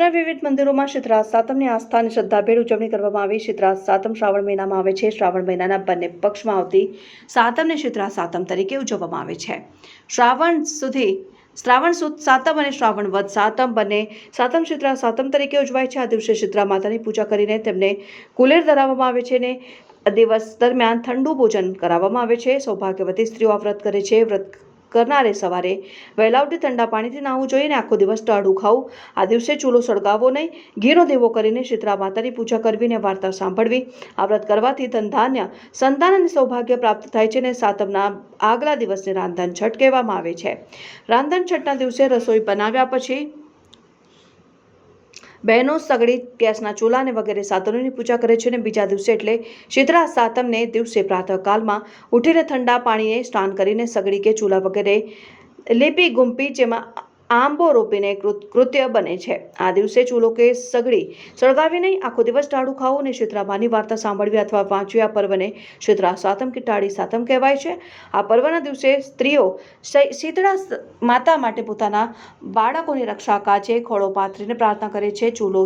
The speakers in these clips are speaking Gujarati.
ભરૂચના વિવિધ મંદિરોમાં શીતરાજ સાતમની આસ્થા અને શ્રદ્ધાભેર ઉજવણી કરવામાં આવી. શીતરાજ સાતમ શ્રાવણ મહિનામાં આવે છે. શ્રાવણ મહિનાના બંને પક્ષમાં આવતી સાતમને શીતરાજ સાતમ તરીકે ઉજવવામાં આવે છે. શ્રાવણ સુધી શ્રાવણ સુદ સાતમ અને શ્રાવણ વદ સાતમ બંને સાતમ શીતળા સાતમ તરીકે ઉજવાય છે. આ દિવસે શીતળા માતાની પૂજા કરીને તેમને કુલેર ધરાવવામાં આવે છે અને દિવસ દરમિયાન ઠંડુ ભોજન કરાવવામાં આવે છે. સૌભાગ્યવતી સ્ત્રીઓ આ વ્રત કરે છે. વ્રત કરનારે સવારે વહેલા ઉઠી ઠંડા પાણીથી નાહવું જોઈએ અને આખો દિવસ ટાળું ખાવું. આ દિવસે ચૂલો સળગાવવો નહીં. ઘીનો દેવો કરીને શીતળા માતાની પૂજા કરવી અને વાર્તા સાંભળવી. આ વ્રત કરવાથી ધન ધાન્ય, સંતાન અને સૌભાગ્ય પ્રાપ્ત થાય છે અને સાતમના આગલા દિવસને રાંધણ છઠ કહેવામાં આવે છે. રાંધણ છઠના દિવસે રસોઈ બનાવ્યા પછી બહેનો સગડી ગેસના ચૂલા અને વગેરે સાધનોની પૂજા કરે છે અને બીજા દિવસે એટલે શીતળા સાતમને દિવસે પ્રાતઃકાલમાં ઉઠીને ઠંડા પાણીએ સ્નાન કરીને સગડી કે ચૂલા વગેરે લીપી ગુંપી જેમાં આંબો રોપીને કૃત્ય બને છે. આ દિવસે ચૂલો કે સગડી સળગાવી નહીં આખો દિવસ ટાળું ખાવું અને શીતળામાની વાર્તા સાંભળવી અથવા વાંચવી આ પર્વને શીતળા સાતમ કે ટાળી સાતમ કહેવાય છે. આ પર્વના દિવસે સ્ત્રીઓ શીતળા માતા માટે પોતાના બાળકોની રક્ષા કાચે ખોળો પાથરીને પ્રાર્થના કરે છે. ચૂલો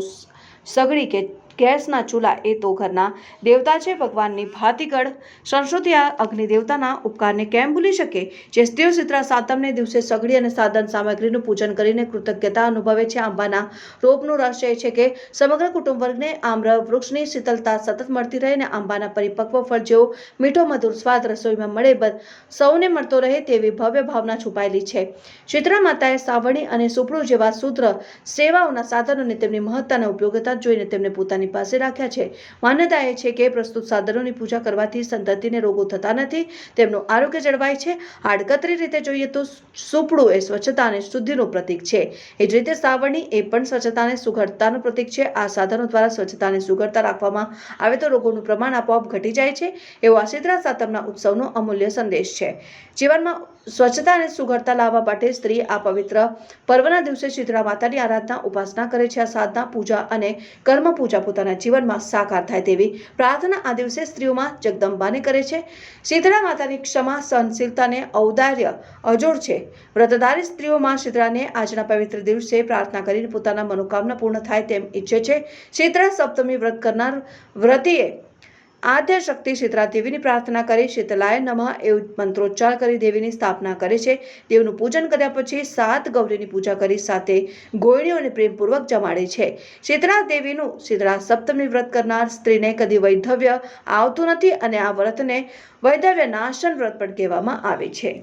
સગડી કે ગેસના ચૂલા એ તો ઘરના દેવતા છે, ભગવાનની ભાતીગળ. સંસ્કૃતિ આ અગ્નિ દેવતાના ઉપકારને કેમ ભૂલી શકે? જે સ્ત્રીઓ શીતળા સાતમને દિવસે સગડી અને સાધન સામગ્રીનું પૂજન કરીને કૃતજ્ઞતા અનુભવે છે, આંબાના રોપનું રહસ્ય છે કે સમગ્ર કુટુંબ વર્ગને આમ્ર વૃક્ષની શીતલતા સતત મળતી રહે અને આંબાના પરિપક્વ ફળ જેવો મીઠો, મધુર સ્વાદ રસોઈમાં મળે બદ સૌને મળતો રહે તેવી ભવ્ય ભાવના છુપાયેલી છે. શીતળા માતાએ સાવણી અને સુપડું જેવા સૂત્ર, સેવાઓના સાધનોને તેમની મહત્તાના ઉપયોગિતા જોઈને તેમને પોતાની પાસે રાખ્યા છે. માન્યતા એ છે કે પ્રસ્તુત સાધનોની પૂજા કરવાથી સંતતિને રોગો થતા નથી, તેમનું આરોગ્ય જળવાય છે. આડકતરી રીતે જોઈએ તો સુપડું એ સ્વચ્છતા અને શુદ્ધિનું પ્રતીક છે. એ જ રીતે સાવરણી એ પણ સ્વચ્છતા અને સુઘડતાનું પ્રતીક છે. આ સાધનો દ્વારા સ્વચ્છતા અને સુઘડતા રાખવામાં આવે તો રોગોનું પ્રમાણ આપોઆપ ઘટી જાય છે. એવો આ સાતમના ઉત્સવનો અમૂલ્ય સંદેશ છે. જીવનમાં સ્વચ્છતા અને સુઘડતા લાવવા માટે સ્ત્રી આ પવિત્ર પર્વના દિવસે શીતળા માતાની આરાધના, ઉપાસના કરે છે. આ સાધના, પૂજા અને કર્મ પૂજા પોતાના જીવનમાં સાકાર થાય તેવી પ્રાર્થના આ દિવસે સ્ત્રીઓમાં જગદંબાને કરે છે. શીતળા માતાની ક્ષમા, સહનશીલતા અને ઔદાર્ય અજોડ છે. વ્રતધારી સ્ત્રીઓમાં શીતળાને આજના પવિત્ર દિવસે પ્રાર્થના કરીને પોતાના મનોકામના પૂર્ણ થાય તેમ ઈચ્છે છે. શીતળા સપ્તમી વ્રત કરનાર વ્રતીએ આદ્ય શક્તિ શીતળા દેવીની પ્રાર્થના કરી, શીતલાય નમઃ એવું મંત્રોચ્ચાર કરી દેવીની સ્થાપના કરે છે. દેવનું પૂજન કર્યા પછી સાત ગૌરીની પૂજા કરી, સાથે ગોયણીઓને પ્રેમપૂર્વક જમાડે છે. શીતળા દેવીનું શીતળા સપ્તમી વ્રત કરનાર સ્ત્રીને કદી વૈધવ્ય આવતું નથી અને આ વ્રતને વૈધવ્ય નાશન વ્રત પણ કહેવામાં આવે છે.